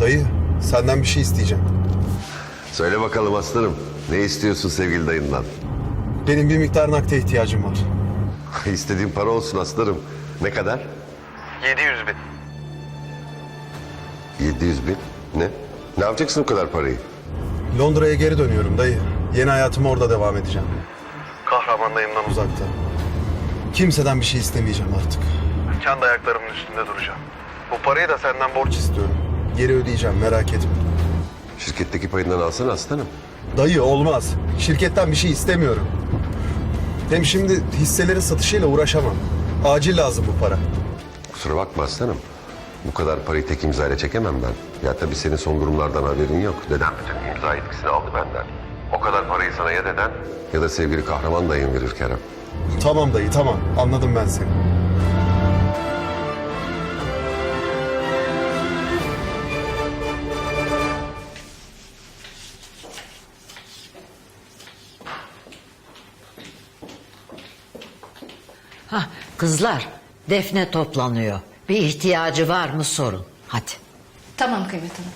Dayı, senden bir şey isteyeceğim. Söyle bakalım aslanım. Ne istiyorsun sevgili dayından? Benim bir miktar nakde ihtiyacım var. İstediğin para olsun aslanım. Ne kadar? 700 bin. 700 bin. Ne? Ne yapacaksın o kadar parayı? Londra'ya geri dönüyorum dayı. Yeni hayatımı orada devam edeceğim. Kahraman dayımdan uzakta. Kimseden bir şey istemeyeceğim artık. Kendi ayaklarımın üstünde duracağım. Bu parayı da senden borç istiyorum. Geri ödeyeceğim merak etme. Şirketteki payından alsana aslanım. Dayı olmaz. Şirketten bir şey istemiyorum. Hem şimdi hisselerin satışıyla uğraşamam. Acil lazım bu para. Kusura bakma aslanım. Bu kadar parayı tek imzayla çekemem ben. Ya tabii senin son durumlardan haberin yok. Dedem bütün imza yetkisini aldı benden. O kadar parayı sana ya deden ya da sevgili kahraman dayın verir Kerem. Tamam dayı tamam. Anladım ben seni. Hah, kızlar, Defne toplanıyor. Bir ihtiyacı var mı sorun. Hadi. Tamam Kıymet Hanım.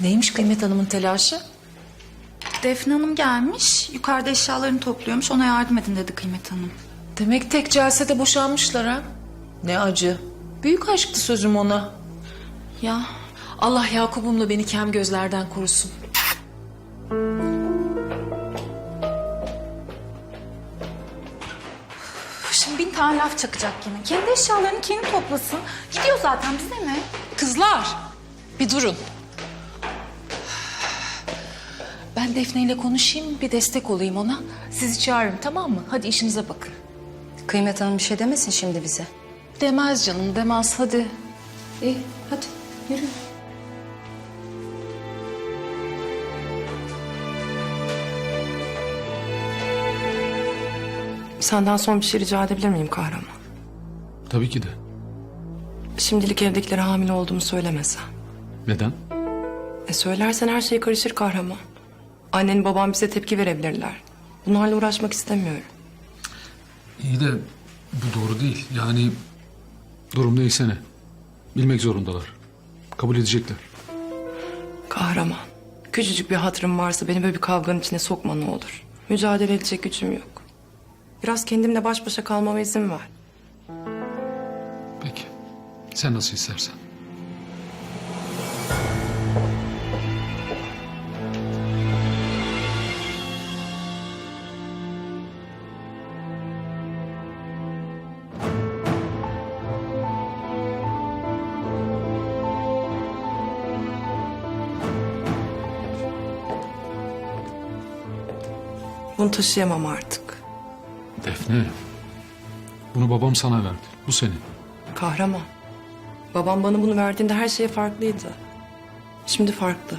Neymiş Kıymet Hanım'ın telaşı? Defne Hanım gelmiş. Yukarıda eşyalarını topluyormuş. Ona yardım edin dedi Kıymet Hanım. Demek tek celsede boşanmışlar ha. Ne acı. Büyük aşktı sözüm ona. Ya Allah Yakup'umla beni kem gözlerden korusun. Şimdi bin tane laf çakacak yine. Kendi eşyalarını kendi toplasın. Gidiyor zaten bize ne? Kızlar bir durun. Ben Defne ile konuşayım bir destek olayım ona. Sizi çağırırım tamam mı? Hadi işinize bakın. Kıymet Hanım bir şey demesin şimdi bize. Demez canım demez hadi. İyi hadi yürü. Senden son bir şey rica edebilir miyim kahraman? Tabii ki de. Şimdilik evdekilere hamile olduğumu söylemesen. Neden? E söylersen her şey karışır kahraman. Annen babam bize tepki verebilirler. Bunlarla uğraşmak istemiyorum. İyi de bu doğru değil. Yani durum neyse ne. Bilmek zorundalar. Kabul edecekler. Kahraman. Küçücük bir hatırım varsa beni böyle bir kavganın içine sokma ne olur. Mücadele edecek gücüm yok. Biraz kendimle baş başa kalmama izin ver. Peki. Sen nasıl istersen. Bunu taşıyamam artık. Defne. Bunu babam sana verdi. Bu senin. Kahraman. Babam bana bunu verdiğinde her şey farklıydı. Şimdi farklı.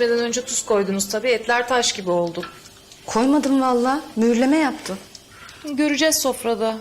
Pişmeden önce tuz koydunuz tabii etler taş gibi oldu. Koymadım valla. Mühürleme yaptım. Göreceğiz sofrada.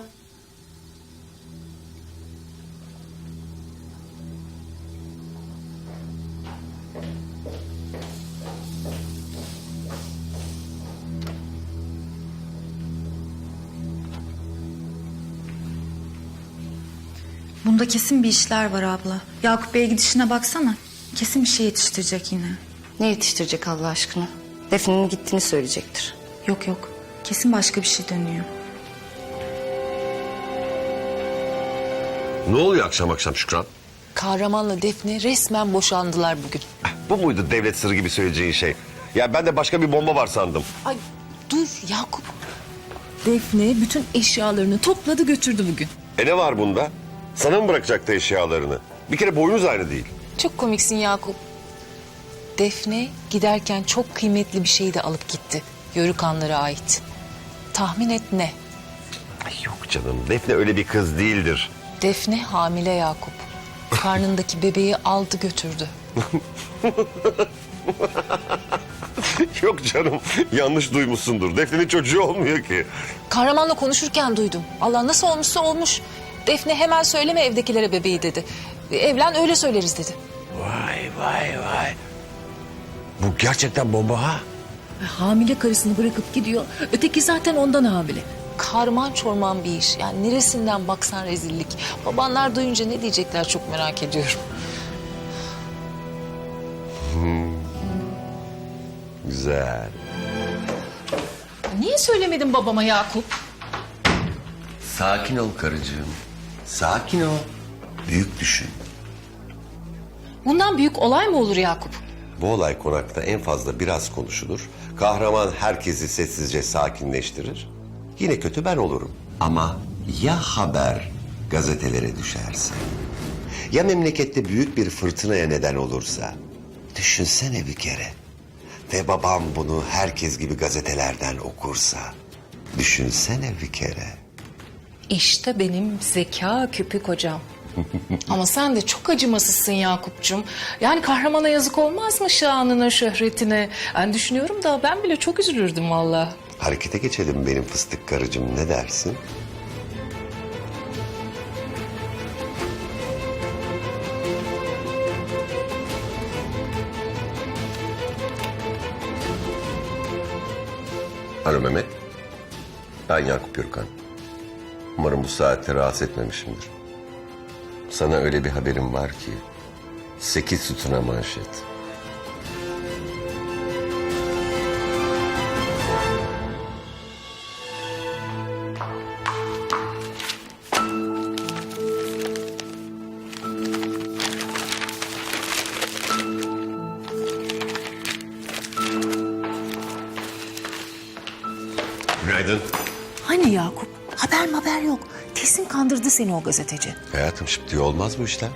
Bunda kesin bir işler var abla. Yakup Bey'e gidişine baksana. Kesin bir şey yetiştirecek yine. Ne yetiştirecek Allah aşkına? Defne'nin gittiğini söyleyecektir. Yok yok. Kesin başka bir şey dönüyor. Ne oluyor akşam akşam Şükran? Kahramanla Defne resmen boşandılar bugün. Bu muydu devlet sırrı gibi söyleyeceğin şey? Ya ben de başka bir bomba var sandım. Ay dur Yakup. Defne bütün eşyalarını topladı götürdü bugün. E ne var bunda? Sana mı bırakacaktı eşyalarını? Bir kere boyunuz aynı değil. Çok komiksin Yakup. Defne giderken çok kıymetli bir şey de alıp gitti. Yörük Hanlara ait. Tahmin et ne? Ay yok canım. Defne öyle bir kız değildir. Defne hamile Yakup. Karnındaki bebeği aldı götürdü. Yok canım yanlış duymuşsundur. Defne'nin çocuğu olmuyor ki. Kahramanla konuşurken duydum. Allah nasıl olmuşsa olmuş. Defne hemen söyleme evdekilere bebeği dedi. Evlen öyle söyleriz dedi. Vay vay vay. Bu gerçekten bomba ha. Hamile karısını bırakıp gidiyor. Öteki zaten ondan hamile. Karman çorman bir iş. Yani neresinden baksan rezillik. Babanlar duyunca ne diyecekler çok merak ediyorum. Güzel. Niye söylemedin babama Yakup? Sakin ol karıcığım. Sakin ol. Büyük düşün. Bundan büyük olay mı olur Yakup? Bu olay konakta en fazla biraz konuşulur. Kahraman herkesi sessizce sakinleştirir. Yine kötü ben olurum. Ama ya haber gazetelere düşerse? Ya memlekette büyük bir fırtınaya neden olursa? Düşünsene bir kere. Ve babam bunu herkes gibi gazetelerden okursa? Düşünsene bir kere. İşte benim zeka küpü kocam. Ama sen de çok acımasızsın Yakup'cum. Yani kahramana yazık olmaz mı şanına, şöhretine? Ben düşünüyorum da ben bile çok üzülürdüm valla. Harekete geçelim benim fıstık karıcığım ne dersin? Alo Mehmet. Ben Yakup Gürkan. Umarım bu saatte rahatsız etmemişimdir. Sana öyle bir haberim var ki... ...sekiz sütuna manşet. Günaydın. Hani Yakup? Haber haber yok. Kesin kandırdı seni o gazeteci. Hayatım şimdi olmaz bu işler.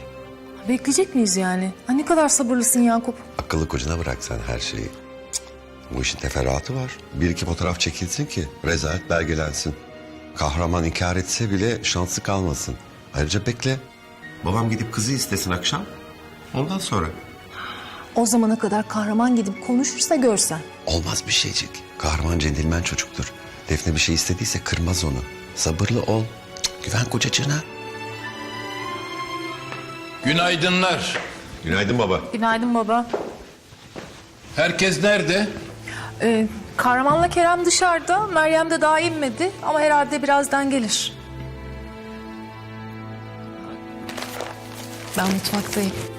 Bekleyecek miyiz yani? Ha, ne kadar sabırlısın Yakup. Akıllı kocana bırak sen her şeyi. Cık, Bu işin teferruatı var. Bir iki fotoğraf çekilsin ki rezalet belgelensin. Kahraman inkar etse bile şansı kalmasın. Ayrıca bekle. Babam gidip kızı istesin akşam. Ondan sonra. O zamana kadar kahraman gidip konuşursa görsen. Olmaz bir şeycik. Kahraman centilmen çocuktur. Defne bir şey istediyse kırmaz onu. Sabırlı ol. Güven kocacığına. Günaydınlar. Günaydın baba. Günaydın baba. Herkes nerede? Ee, kahramanla Kerem dışarıda. Meryem de daha inmedi ama herhalde birazdan gelir. Ben mutfaktayım.